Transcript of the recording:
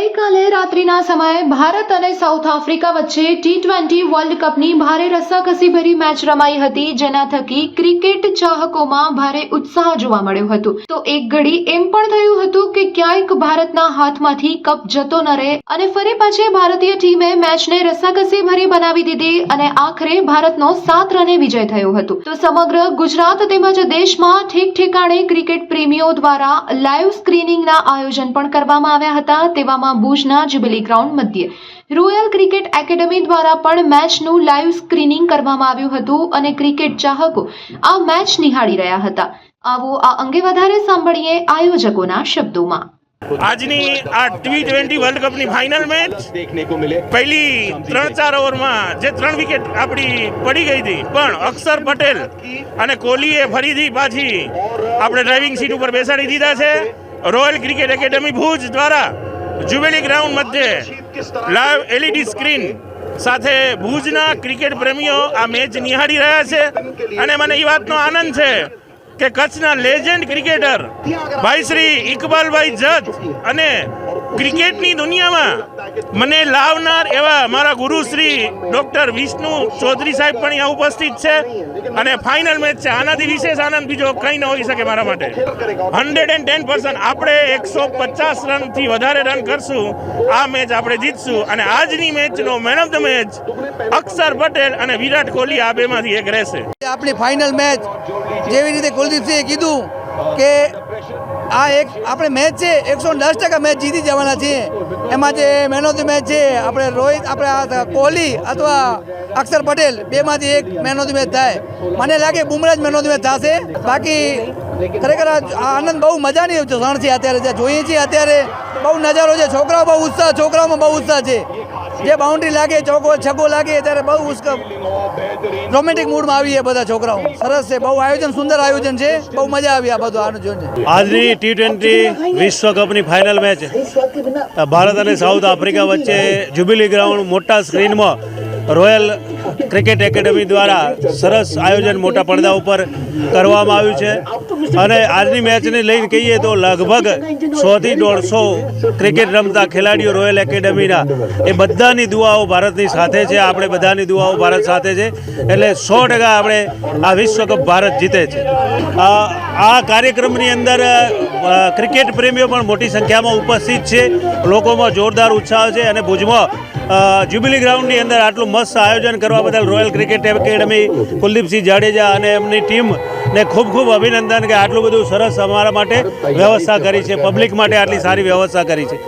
ગઈકાલે રાત્રિના સમયે ભારત અને સાઉથ આફ્રિકા વચ્ચે ટી ટ્વેન્ટી વર્લ્ડ કપની ભારે રસાકસીભરી મેચ રમાઈ હતી, જેના થકી ક્રિકેટ ચાહકોમાં ભારે ઉત્સાહ જોવા મળ્યો હતો. તો એક ઘડી એમ પણ થયું હતું કે ક્યાંક ભારતના હાથમાંથી કપ જતો ન રહે અને ફરી પાછી ભારતીય ટીમે મેચને રસાકસીભરી બનાવી દીધી અને આખરે ભારતનો સાત રને વિજય થયો હતો. તો સમગ્ર ગુજરાત તેમજ દેશમાં ઠેક ઠેકાણે ક્રિકેટ પ્રેમીઓ દ્વારા લાઈવ સ્ક્રીનિંગના આયોજન પણ કરવામાં આવ્યા હતા, તેવામાં તાલુકામાં ભુજના જુબિલી ગ્રાઉન્ડ મધ્યે. રોયલ ક્રિકેટ એકેડમી દ્વારા પણ મેચનું લાઈવ સ્ક્રીનિંગ કરવામાં આવ્યું હતું અને ક્રિકેટ ચાહકો આ મેચ નિહાળી રહ્યા હતા. આવો આ અંગે વધારે સાંભળીએ આયોજકોના શબ્દોમાં. આજની આ ટી ટ્વેન્ટી વર્લ્ડ કપની ફાઇનલ મેચ પહેલી ત્રણ ચાર ઓવરમાં જે ત્રણ વિકેટ આપણી પડી ગઈ હતી, પણ અક્ષર પટેલ અને કોહલીએ ફરીથી પાછી આપણે ડ્રાઇવિંગ સીટ ઉપર બેસાડી દીધા છે. રોયલ ક્રિકેટ એકેડમી ભુજ દ્વારા જ્યુબેલી ગ્રાઉન્ડ મધ્યે લાઈવ એલઈડી સ્ક્રીન સાથે ભુજના ક્રિકેટ પ્રેમીઓ આ મેચ નિહાળી રહ્યા છે. અને મને એ વાતનો આનંદ છે કે કચ્છના લેજેન્ડ ક્રિકેટર ભાઈ શ્રી ઇકબાલભાઈ જત અને ક્રિકેટની દુનિયામાં મને લાવનાર એવા મારા ગુરુ શ્રી ડોક્ટર વિષ્ણુ ચૌધરી સાહેબ પણ અહીંયા ઉપસ્થિત છે અને ફાઇનલ મેચ છે. આનાથી વિશેષ આનંદ બીજો કંઈ ન હોઈ શકે મારા માટે. હંડ્રેડ એન્ડ ટેન પર્સન્ટ આપણે એકસો પચાસ રનથી વધારે રન કરશું. આ મેચ આપણે જીતશું અને આજની મેચનો man of the match Akshar Patel અને વિરાટ કોહલી આ બેમાંથી એક રહેશે. આપણી ફાઇનલ મેચ જેવી રીતે કુલદીપસિંહે કીધું કે આ એક આપણે મેચ છે, એકસો દસ ટકા મેચ જીતી જવાના છીએ. એમાં જે મેન ઓફ ધ મેચ છે, આપણે રોહિત, આપણે કોહલી અથવા અક્ષર પટેલ, બેમાંથી એક મેન ઓફ ધ મેચ થાય. મને લાગે બુમરાહ જ મેન ઓફ ધ મેચ થશે. બાકી ખરેખર આનંદ બહુ મજાની ક્ષણ છે અત્યારે, જે જોઈએ છીએ અત્યારે. બહુ નજારો છે, છોકરાઓ બહુ ઉત્સાહ, છોકરાઓમાં બહુ ઉત્સાહ છે. જે બાઉન્ડ્રી લાગે, ચોકો છગ્ગો લાગે, ત્યારે બહુ ઉસ્ક રોમેન્ટિક મૂડમાં આવીએ બધા છોકરાઓ. સરસ છે, બહુ આયોજન, સુંદર આયોજન છે. બહુ મજા આવી આ બધું, આનું જોઈને. આજની ટી ટ્વેન્ટી વિશ્વ કપની ફાઇનલ મેચ ભારત અને સાઉથ આફ્રિકા વચ્ચે જ્યુબિલી ગ્રાઉન્ડ મોટા સ્ક્રીનમાં રોયલ ક્રિકેટ એકેડમી દ્વારા સરસ આયોજન મોટા પડદા ઉપર કરવામાં આવ્યું છે. અને આજની મેચને લઈને કહીએ તો લગભગ સોથી દોઢસો ક્રિકેટ રમતા ખેલાડીઓ રોયલ એકેડમીના એ બધાની દુઆઓ ભારતની સાથે છે આપણે બધાની દુઆઓ ભારત સાથે છે. એટલે સો ટકા આપણે આ વિશ્વ કપ ભારત જીતે છે. આ કાર્યક્રમની અંદર ક્રિકેટ પ્રેમીઓ પણ મોટી સંખ્યામાં ઉપસ્થિત છે. લોકોમાં જોરદાર ઉત્સાહ છે અને ભુજમાં જ્યુબિલી ગ્રાઉન્ડની અંદર આટલું મસ્ત આયોજન કરવા બદલ Royal Cricket Academy Kuldeepsinh Jadeja અને એમની ટીમ ને ખૂબ ખૂબ અભિનંદન કે આટલું બધું સરસ અમારા માટે વ્યવસ્થા કરી છે. પબ્લિક માટે આટલી સારી વ્યવસ્થા કરી છે.